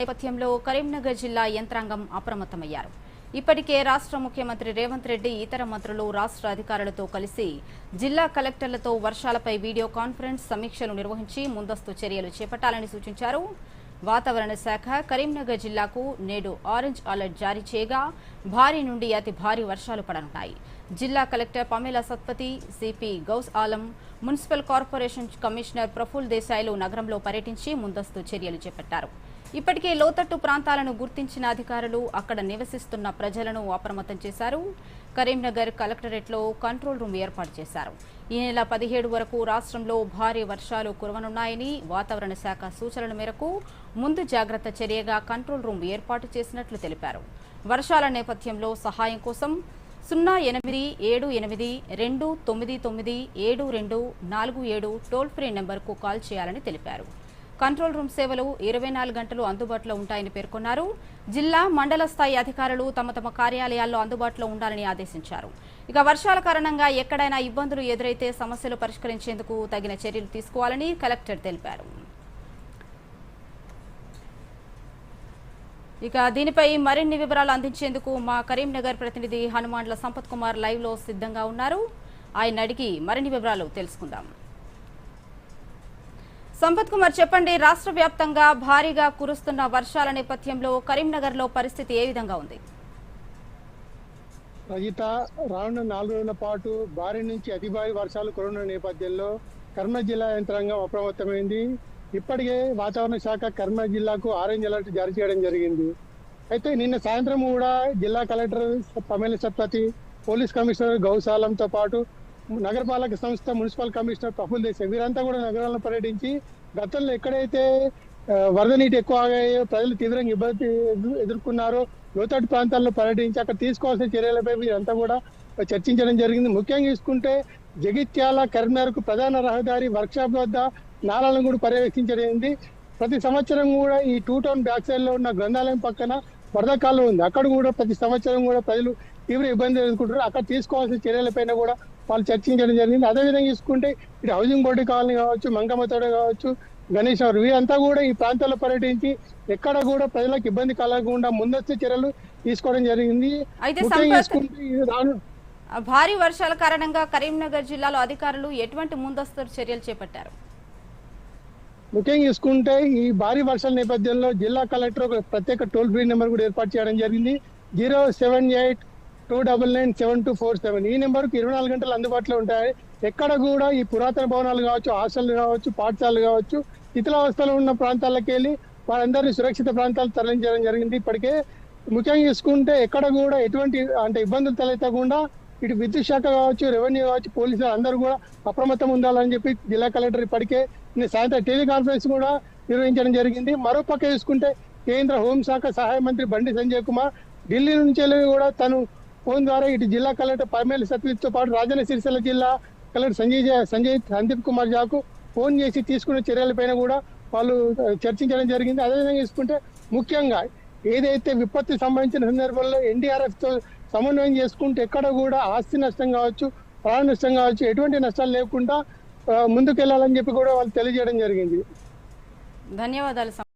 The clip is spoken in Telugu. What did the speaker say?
నేపథ్యంలో కరీంనగర్ జిల్లా యంత్రాంగం అప్రమత్తమయ్యారు. ఇప్పటికే రాష్ట్ర ముఖ్యమంత్రి రేవంత్ రెడ్డి ఇతర మంత్రులు రాష్ట్ర అధికారులతో కలిసి జిల్లా కలెక్టర్లతో వర్షాలపై వీడియో కాన్ఫరెన్స్ సమీక్షలు నిర్వహించి ముందస్తు చర్యలు చేపట్టాలని సూచించారు. వాతావరణ శాఖ కరీంనగర్ జిల్లాకు నేడు ఆరెంజ్ అలర్ట్ జారీ చేయగా భారీ నుండి అతి భారీ వర్షాలు పడనున్నాయి. జిల్లా collector Pamela Satpathy CP Ghouse Alam municipal corporation commissioner Praful దేశాయ్లు నగరంలో పర్యటించి ముందస్తు చర్యలు చేపట్టారు. ఇప్పటికే లోతట్టు ప్రాంతాలను గుర్తించిన అధికారులు అక్కడ నివసిస్తున్న ప్రజలను అప్రమత్తం చేశారు. కరీంనగర్ కలెక్టరేట్లో కంట్రోల్ రూమ్ ఏర్పాటు చేశారు. ఈ నెల పదిహేడు వరకు రాష్ట్రంలో భారీ వర్షాలు కురవనున్నాయని వాతావరణ శాఖ సూచనల మేరకు ముందు జాగ్రత్త చర్యగా కంట్రోల్ రూమ్ ఏర్పాటు చేసినట్లు తెలిపారు. వర్షాల నేపథ్యంలో సహాయం కోసం సున్నా ఎనిమిది ఏడు ఎనిమిది రెండు తొమ్మిది తొమ్మిది ఏడు రెండు నాలుగు ఏడు టోల్ ఫ్రీ నెంబర్కు కాల్ చేయాలని తెలిపారు. కంట్రోల్ రూమ్ సేవలు ఇరవై నాలుగు గంటలు అందుబాటులో ఉంటాయని పేర్కొన్నారు. జిల్లా మండల స్థాయి అధికారులు తమ తమ కార్యాలయాల్లో అందుబాటులో ఉండాలని ఆదేశించారు. ఇక వర్షాల కారణంగా ఎక్కడైనా ఇబ్బందులు ఎదురైతే సమస్యలు పరిష్కరించేందుకు తగిన చర్యలు తీసుకోవాలని కలెక్టర్ తెలిపారు. ఇక దీనిపై మరిన్ని వివరాలు అందించేందుకు మా కరీంనగర్ ప్రతినిధి హనుమాన్ల సంపత్ కుమార్ లైవ్లో సిద్ధంగా ఉన్నారు. ఆయన అడిగి మరిన్ని వివరాలు తెలుసుకుందాం. సంపత్ కుమార్ చెప్పండి రాష్ట్ర వ్యాప్తంగా భారీగా కురుస్తున్న వర్షాల నేపథ్యంలో కరీంనగర్లో పరిస్థితి ఏ విధంగా ఉంది? రజిత రానున్న నాలుగు రోజుల పాటు భారీ నుంచి అతి భారీ వర్షాలు కురవనున్న నేపథ్యంలో కర్నూలు జిల్లా యంత్రాంగం అప్రమత్తమైంది. ఇప్పటికే వాతావరణ శాఖ కర్నూలు జిల్లాకు ఆరెంజ్ అలర్ట్ జారీ చేయడం జరిగింది. అయితే నిన్న సాయంత్రం కూడా జిల్లా collector Pamela Satpathy police commissioner గౌశాలంతో పాటు నగరపాలక సంస్థ మున్సిపల్ కమిషనర్ ప్రఫుల్ దేశాయ్. వీరంతా కూడా నగరాలను పర్యటించి గతంలో ఎక్కడైతే వరద నీటి ఎక్కువ ఆగాయో ప్రజలు తీవ్రంగా ఇబ్బంది ఎదుర్కొన్నారో లోతట్టు ప్రాంతాల్లో పర్యటించి అక్కడ తీసుకోవాల్సిన చర్యలపై వీరంతా కూడా చర్చించడం జరిగింది. ముఖ్యంగా చూసుకుంటే జగిత్యాల కరీంనగర్కు ప్రధాన రహదారి వర్క్షాప్ వద్ద నాళాలను కూడా పర్యవేక్షించడం ప్రతి సంవత్సరం కూడా ఈ టూ టౌన్ బ్యాక్ సైడ్లో ఉన్న గ్రంథాలయం పక్కన వరద కాలం ఉంది. అక్కడ కూడా ప్రతి సంవత్సరం కూడా ప్రజలు తీవ్ర ఇబ్బంది ఎదుర్కొంటారు అక్కడ తీసుకోవాల్సిన చర్యలపైన కూడా వాళ్ళు చర్చించడం జరిగింది. అదేవిధంగా చూసుకుంటే ఇటు హౌసింగ్ బోర్డు కాలనీ కావచ్చు మంగమ్మతోడ కావచ్చు గణేష్ నగర్ వీరంతా కూడా ఈ ప్రాంతాల్లో పర్యటించి ఎక్కడ కూడా ప్రజలకు ఇబ్బంది కలగకుండా ముందస్తు చర్యలు తీసుకోవడం జరిగింది. అయితే భారీ వర్షాల కారణంగా కరీంనగర్ జిల్లాలో అధికారులు ఎటువంటి ముందస్తు చర్యలు చేపట్టారు? ముఖ్యంగా చూసుకుంటే ఈ భారీ వర్షాల నేపథ్యంలో జిల్లా కలెక్టర్ ఒక ప్రత్యేక టోల్ ఫ్రీ నెంబర్ కూడా ఏర్పాటు చేయడం జరిగింది. Zero seven eight two double nine seven two four seven ఈ నెంబర్కి ఇరవై నాలుగు గంటలు అందుబాటులో ఉంటాయి. ఎక్కడ కూడా ఈ పురాతన భవనాలు కావచ్చు హాస్టల్ కావచ్చు పాఠశాలలు కావచ్చు శిథిలావస్థలో ఉన్న ప్రాంతాలకు వెళ్ళి వారందరినీ సురక్షిత ప్రాంతాలు తరలించడం జరిగింది. ఇప్పటికే ముఖ్యంగా చూసుకుంటే ఎక్కడ కూడా ఎటువంటి అంటే ఇబ్బందులు తలెత్తకుండా ఇటు విద్యుత్ శాఖ కావచ్చు రెవెన్యూ కావచ్చు పోలీసులు అందరూ కూడా అప్రమత్తం ఉండాలని చెప్పి జిల్లా కలెక్టర్ ఇప్పటికే సాయంత్రం టెలికాన్ఫరెన్స్ కూడా నిర్వహించడం జరిగింది. మరోపక్క చూసుకుంటే కేంద్ర హోంశాఖ సహాయ మంత్రి బండి సంజయ్ కుమార్ ఢిల్లీ నుంచి వెళ్ళి కూడా తను ఫోన్ ద్వారా ఇటు జిల్లా కలెక్టర్ పరమేల సత్యతో పాటు రాజన్న సిరిసిల్ల జిల్లా కలెక్టర్ సంజయ్ సంజయ్ సందీప్ కుమార్ జాకు ఫోన్ చేసి తీసుకున్న చర్యలపైన కూడా వాళ్ళు చర్చించడం జరిగింది. అదేవిధంగా తీసుకుంటే ముఖ్యంగా ఏదైతే విపత్తి సంబంధించిన సందర్భంలో ఎన్డీఆర్ఎఫ్తో సమన్వయం చేసుకుంటే ఎక్కడ కూడా ఆస్తి నష్టం కావచ్చు ప్రాణ నష్టం కావచ్చు ఎటువంటి నష్టాలు లేకుండా ముందుకెళ్ళాలని చెప్పి కూడా వాళ్ళు తెలియజేయడం జరిగింది. ధన్యవాదాలు.